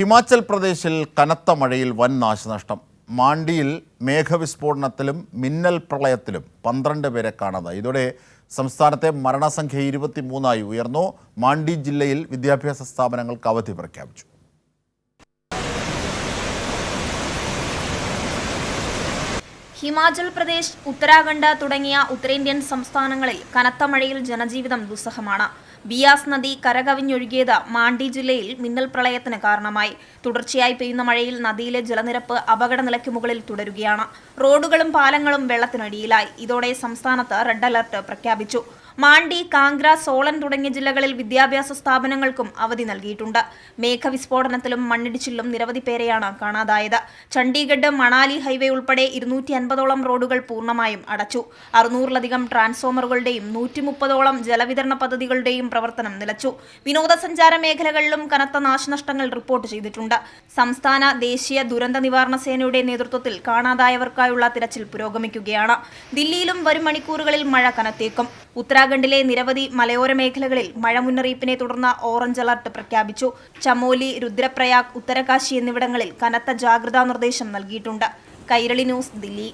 ഹിമാചൽ പ്രദേശിൽ കനത്ത മഴയിൽ വൻ നാശനഷ്ടം. മാണ്ടിയിൽ മേഘവിസ്ഫോടനത്തിലും മിന്നൽ പ്രളയത്തിലും പന്ത്രണ്ട് പേരെ കാണാതായി. ഇതോടെ സംസ്ഥാനത്തെ മരണസംഖ്യ ഇരുപത്തിമൂന്നായി ഉയർന്നു. മാണ്ടി ജില്ലയിൽ വിദ്യാഭ്യാസ സ്ഥാപനങ്ങൾക്ക് അവധി പ്രഖ്യാപിച്ചു. ഹിമാചൽ പ്രദേശ് ഉത്തരാഖണ്ഡ് തുടങ്ങിയ ഉത്തരേന്ത്യൻ സംസ്ഥാനങ്ങളിൽ കനത്ത മഴയിൽ ജനജീവിതം ദുസ്സഹമാണ്. ബിയാസ് നദി കരകവിഞ്ഞൊഴുകിയത് മാണ്ടി ജില്ലയിൽ മിന്നൽ പ്രളയത്തിന് കാരണമായി. തുടർച്ചയായി പെയ്യുന്ന മഴയിൽ നദിയിലെ ജലനിരപ്പ് അപകടനിലയ്ക്ക് മുകളിൽ തുടരുകയാണ്. റോഡുകളും പാലങ്ങളും വെള്ളത്തിനടിയിലായി. ഇതോടെ സംസ്ഥാനത്ത് റെഡ് അലർട്ട് പ്രഖ്യാപിച്ചു. മാണ്ടി കാംഗ്ര സോളൻ തുടങ്ങിയ ജില്ലകളിൽ വിദ്യാഭ്യാസ സ്ഥാപനങ്ങൾക്കും അവധി നൽകിയിട്ടുണ്ട്. മേഘവിസ്ഫോടനത്തിലും മണ്ണിടിച്ചിലും നിരവധി പേരെയാണ് കാണാതായത്. ചണ്ഡീഗഡ് മണാലി ഹൈവേ ഉൾപ്പെടെ ഇരുന്നൂറ്റി അൻപതോളം റോഡുകൾ പൂർണമായും അടച്ചു. അറുന്നൂറിലധികം ട്രാൻസ്ഫോമറുകളുടെയും നൂറ്റി മുപ്പതോളം ജലവിതരണ പദ്ധതികളുടെയും പ്രവർത്തനം നിലച്ചു. വിനോദസഞ്ചാര മേഖലകളിലും കനത്ത നാശനഷ്ടങ്ങൾ റിപ്പോർട്ട് ചെയ്തിട്ടുണ്ട്. സംസ്ഥാന ദേശീയ ദുരന്ത നിവാരണ സേനയുടെ നേതൃത്വത്തിൽ കാണാതായവർക്കായുള്ള തിരച്ചിൽ പുരോഗമിക്കുകയാണ്. ദില്ലിയിലും വരും മണിക്കൂറുകളിൽ മഴ കനത്തേക്കും. ഉത്തരാഖണ്ഡിലെ നിരവധി മലയോര മേഖലകളിൽ മഴ മുന്നറിയിപ്പിനെ തുടർന്ന് ഓറഞ്ച് അലർട്ട് പ്രഖ്യാപിച്ചു. ചമോലി രുദ്രപ്രയാഗ് ഉത്തരകാശി എന്നിവിടങ്ങളിൽ കനത്ത ജാഗ്രതാ നിർദ്ദേശം നൽകിയിട്ടുണ്ട്. കൈരളി ന്യൂസ് ദില്ലി.